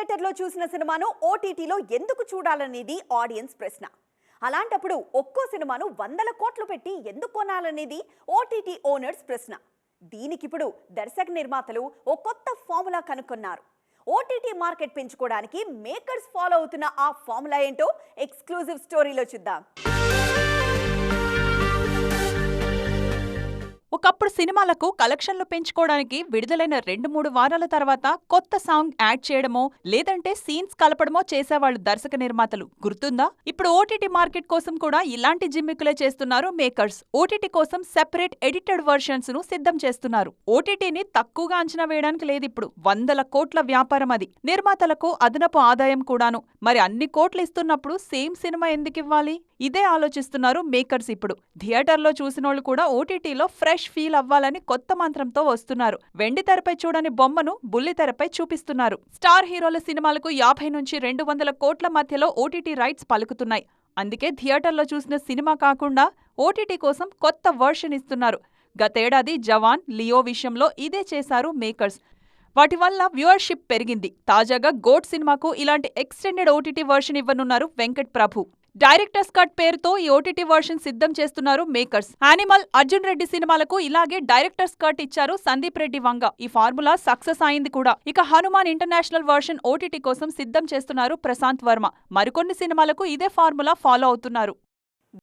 థియేటర్లో చూసిన సినిమాను ఓటీటీలో ఎందుకు చూడాలనేది ఆడియన్స్ ప్రశ్న. అలాంటప్పుడు ఒక్కో సినిమాను వందల కోట్లు పెట్టి ఎందుకు కొనాలనేది ఓటీటీ ఓనర్స్ ప్రశ్న. దీనికిప్పుడు దర్శక నిర్మాతలు ఓ కొత్త ఫార్ములా కనుక్కున్నారు. ఓటీటీ మార్కెట్ పెంచుకోవడానికి మేకర్స్ ఫాలో అవుతున్న ఆ ఫార్ములా ఏంటో ఎక్స్క్లూజివ్ స్టోరీలో చూద్దాం. సినిమాలకు కలెక్షన్లు పెంచుకోవడానికి విడుదలైన రెండు మూడు వారాల తర్వాత కొత్త సాంగ్ యాడ్ చేయడమో లేదంటే సీన్స్ కలపడమో చేసేవాళ్ళు దర్శక నిర్మాతలు. గుర్తుందా? ఇప్పుడు ఓటీటీ మార్కెట్ కోసం కూడా ఇలాంటి జిమ్మికులే చేస్తున్నారు మేకర్స్. ఓటీటీ కోసం సెపరేట్ ఎడిటెడ్ వర్షన్స్ను సిద్ధం చేస్తున్నారు. ఓటీటీని తక్కువగా అంచనా వేయడానికి లేదు ఇప్పుడు. వందల కోట్ల వ్యాపారం అది. నిర్మాతలకు అదనపు ఆదాయం కూడాను. మరి అన్ని కోట్లు ఇస్తున్నప్పుడు సేమ్ సినిమా ఎందుకు ఇవ్వాలి? ఇదే ఆలోచిస్తున్నారు మేకర్స్ ఇప్పుడు. థియేటర్లో చూసినోళ్ళు కూడా ఓటీటీలో ఫ్రెష్ ఫీల్ అవ్వాలని కొత్త మంత్రంతో వస్తున్నారు. వెండి తెరపై చూడని బొమ్మను బుల్లి తెరపై చూపిస్తున్నారు. స్టార్ హీరోల సినిమాలకు యాభై నుంచి రెండు వందల కోట్ల మధ్యలో ఓటీటీ రైట్స్ పలుకుతున్నాయి. అందుకే థియేటర్లో చూసిన సినిమా కాకుండా ఓటీటీ కోసం కొత్త వర్షన్ ఇస్తున్నారు. గతేడాది జవాన్ లియో విషయంలో ఇదే చేశారు మేకర్స్. వాటి వల్ల వ్యూవర్షిప్ పెరిగింది. తాజాగా గోట్ సినిమాకు ఇలాంటి ఎక్స్టెండెడ్ ఓటీటీ వర్షన్ ఇవ్వనున్నారు వెంకట్ ప్రభు. డైరెక్టర్స్ కట్ పేరుతో ఈ ఓటీటీ వర్షన్ సిద్ధం చేస్తున్నారు మేకర్స్. యానిమల్ అర్జున్ రెడ్డి సినిమాలకు ఇలాగే డైరెక్టర్స్ కట్ ఇచ్చారు సందీప్ రెడ్డి వంగ. ఈ ఫార్ములా సక్సెస్ అయింది కూడా. ఇక హనుమాన్ ఇంటర్నేషనల్ వర్షన్ ఓటీటీ కోసం సిద్ధం చేస్తున్నారు ప్రశాంత్ వర్మ. మరికొన్ని సినిమాలకు ఇదే ఫార్ములా ఫాలో అవుతున్నారు.